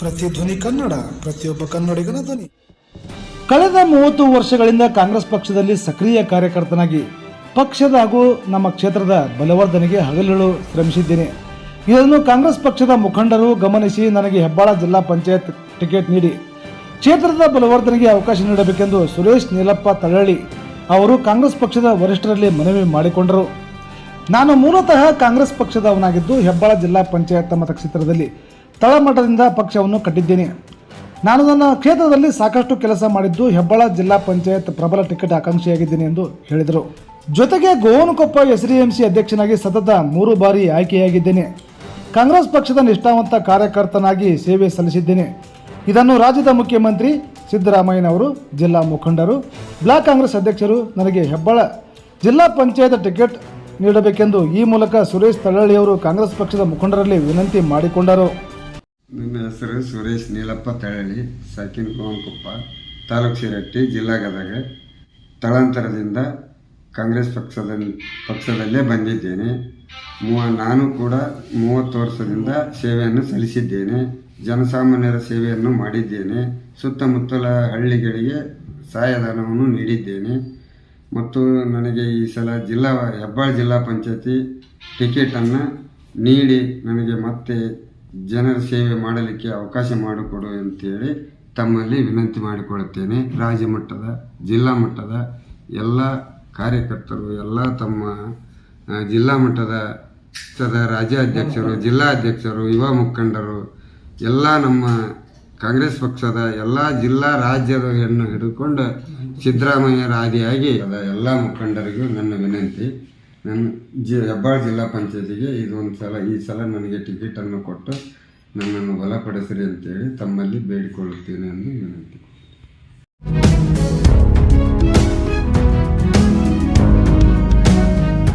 ಪ್ರತಿಧ್ವನಿ ಕನ್ನಡ, ಪ್ರತಿಯೊಬ್ಬ ಕನ್ನಡಿಗನ ಧ್ವನಿ. ಕಳೆದ ಮೂವತ್ತು ವರ್ಷಗಳಿಂದ ಕಾಂಗ್ರೆಸ್ ಪಕ್ಷದಲ್ಲಿ ಸಕ್ರಿಯ ಕಾರ್ಯಕರ್ತನಾಗಿ ಪಕ್ಷದ ಹಾಗೂ ನಮ್ಮ ಕ್ಷೇತ್ರದ ಬಲವರ್ಧನೆಗೆ ಹಗಲಿರುಳು ಶ್ರಮಿಸಿದ್ದೇನೆ. ಇದನ್ನು ಕಾಂಗ್ರೆಸ್ ಪಕ್ಷದ ಮುಖಂಡರು ಗಮನಿಸಿ ನನಗೆ ಹೆಬ್ಬಾಳ ಜಿಲ್ಲಾ ಪಂಚಾಯತ್ ಟಿಕೆಟ್ ನೀಡಿ. ಕ್ಷೇತ್ರದ ಬಲವರ್ಧನೆಗೆ ಅವಕಾಶ ನೀಡಬೇಕೆಂದು ಸುರೇಶ್ ನೀಲಪ್ಪ ತಳಳ್ಳಿ ಅವರು ಕಾಂಗ್ರೆಸ್ ಪಕ್ಷದ ವರಿಷ್ಠರಲ್ಲಿ ಮನವಿ ಮಾಡಿಕೊಂಡರು. ನಾನು ಮೂಲತಃ ಕಾಂಗ್ರೆಸ್ ಪಕ್ಷದವನಾಗಿದ್ದು ಹೆಬ್ಬಾಳ ಜಿಲ್ಲಾ ಪಂಚಾಯತ್ ಮತಕ್ಷೇತ್ರದಲ್ಲಿ. ತಳಮಟ್ಟದಿಂದ ಪಕ್ಷವನ್ನು ಕಟ್ಟಿದ್ದೇನೆ. ನಾನು ನನ್ನ ಕ್ಷೇತ್ರದಲ್ಲಿ ಸಾಕಷ್ಟು ಕೆಲಸ ಮಾಡಿದ್ದು ಹೆಬ್ಬಾಳ ಜಿಲ್ಲಾ ಪಂಚಾಯತ್ ಪ್ರಬಲ ಟಿಕೆಟ್ ಆಕಾಂಕ್ಷಿಯಾಗಿದ್ದೇನೆ ಎಂದು ಹೇಳಿದರು. ಜೊತೆಗೆ ಗೋವನಕೊಪ್ಪ ಎಸ್ಡಿಎಂಸಿ ಅಧ್ಯಕ್ಷನಾಗಿ ಸತತ ಮೂರು ಬಾರಿ ಆಯ್ಕೆಯಾಗಿದ್ದೇನೆ. ಕಾಂಗ್ರೆಸ್ ಪಕ್ಷದ ನಿಷ್ಠಾವಂತ ಕಾರ್ಯಕರ್ತನಾಗಿ ಸೇವೆ ಸಲ್ಲಿಸಿದ್ದೇನೆ. ಇದನ್ನು ರಾಜ್ಯದ ಮುಖ್ಯಮಂತ್ರಿ ಸಿದ್ದರಾಮಯ್ಯನವರು, ಜಿಲ್ಲಾ ಮುಖಂಡರು, ಬ್ಲಾಕ್ ಕಾಂಗ್ರೆಸ್ ಅಧ್ಯಕ್ಷರು ನನಗೆ ಹೆಬ್ಬಾಳ ಜಿಲ್ಲಾ ಪಂಚಾಯತ್ ಟಿಕೆಟ್ ನೀಡಬೇಕೆಂದು ಈ ಮೂಲಕ ಸುರೇಶ್ ತಳ್ಳಳ್ಳಿಯವರು ಕಾಂಗ್ರೆಸ್ ಪಕ್ಷದ ಮುಖಂಡರಲ್ಲಿ ವಿನಂತಿ ಮಾಡಿಕೊಂಡರು. ನನ್ನ ಹೆಸರು ಸುರೇಶ್ ನೀಲಪ್ಪ ತಳಳಿ ಸಾಕಿನ ಕೋವನ್ಕೊಪ್ಪ ತಾಲೂಕು ಶಿರಟ್ಟಿ, ಜಿಲ್ಲಾ ಗದಗ. ತಳಾಂತರದಿಂದ ಕಾಂಗ್ರೆಸ್ ಪಕ್ಷದ ಪಕ್ಷದಲ್ಲೇ ಬಂದಿದ್ದೇನೆ. ಮೂವ ನಾನು ಕೂಡ ಮೂವತ್ತು ವರ್ಷದಿಂದ ಸೇವೆಯನ್ನು ಸಲ್ಲಿಸಿದ್ದೇನೆ. ಜನಸಾಮಾನ್ಯರ ಸೇವೆಯನ್ನು ಮಾಡಿದ್ದೇನೆ. ಸುತ್ತಮುತ್ತಲ ಹಳ್ಳಿಗಳಿಗೆ ಸಹಾಯಧನವನ್ನು ನೀಡಿದ್ದೇನೆ. ಮತ್ತು ನನಗೆ ಈ ಸಲ ಜಿಲ್ಲಾ, ಹೆಬ್ಬಾಳ ಜಿಲ್ಲಾ ಪಂಚಾಯತಿ ಟಿಕೆಟನ್ನು ನೀಡಿ ನನಗೆ ಮತ್ತೆ ಜನರ ಸೇವೆ ಮಾಡಲಿಕ್ಕೆ ಅವಕಾಶ ಮಾಡಿಕೊಡು ಅಂತೇಳಿ ತಮ್ಮಲ್ಲಿ ವಿನಂತಿ ಮಾಡಿಕೊಳ್ಳುತ್ತೇನೆ. ರಾಜ್ಯ ಮಟ್ಟದ, ಜಿಲ್ಲಾ ಮಟ್ಟದ ಎಲ್ಲ ಕಾರ್ಯಕರ್ತರು, ಎಲ್ಲ ತಮ್ಮ ಜಿಲ್ಲಾ ಮಟ್ಟದ ರಾಜ್ಯಾಧ್ಯಕ್ಷರು ಜಿಲ್ಲಾಧ್ಯಕ್ಷರು ಯುವ ಮುಖಂಡರು, ಎಲ್ಲ ನಮ್ಮ ಕಾಂಗ್ರೆಸ್ ಪಕ್ಷದ ಎಲ್ಲ ಜಿಲ್ಲಾ ರಾಜ್ಯವನ್ನು ಹಿಡಿದುಕೊಂಡು ಸಿದ್ದರಾಮಯ್ಯರ ಆದಿಯಾಗಿ ಎಲ್ಲ ಮುಖಂಡರಿಗೂ ನನ್ನ ವಿನಂತಿ. ನನ್ನ ಜಿ, ಹೆಬ್ಬಾಳ ಜಿಲ್ಲಾ ಪಂಚಾಯತಿಗೆ ಇದೊಂದು ಸಲ, ಈ ಸಲ ನನಗೆ ಟಿಕೆಟನ್ನು ಕೊಟ್ಟು ನನ್ನನ್ನು ಬಲಪಡಿಸಿರಿ ಅಂತೇಳಿ ತಮ್ಮಲ್ಲಿ ಬೇಡಿಕೊಳ್ಳುತ್ತೇನೆ ಎಂದು ವಿನಂತಿ.